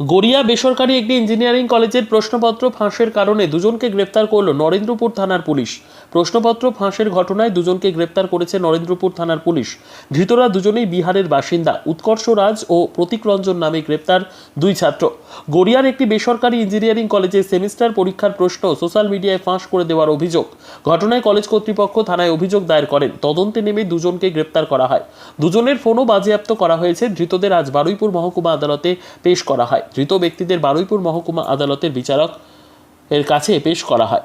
গড়িয়া বেসরকারি একটি ইঞ্জিনিয়ারিং কলেজের প্রশ্নপত্র ফাঁসের কারণে দুজনকে গ্রেপ্তার করল নরেন্দ্রপুর থানার পুলিশ। প্রশ্নপত্র ফাঁসের ঘটনায় দুজনকে গ্রেপ্তার করেছে নরেন্দ্রপুর থানার পুলিশ। ধৃতরা দুজনেই বিহারের বাসিন্দা, উৎকর্ষ রাজ ও প্রতীক রঞ্জন নামে গ্রেপ্তার দুই ছাত্র। গড়িয়ার একটি বেসরকারি ইঞ্জিনিয়ারিং কলেজের সেমিস্টার পরীক্ষার প্রশ্ন সোশ্যাল মিডিয়ায় ফাঁস করে দেওয়ার অভিযোগ। ঘটনায় কলেজ কর্তৃপক্ষ থানায় অভিযোগ দায়ের করেন। তদন্তে নেমে দুজনকে গ্রেপ্তার করা হয়। দুজনের ফোনও বাজেয়াপ্ত করা হয়েছে। ধৃতদের আজ বারুইপুর মহকুমা আদালতে পেশ করা হয়। ধৃত ব্যক্তিদের বারুইপুর মহকুমা আদালতের বিচারক এর কাছে পেশ করা হয়।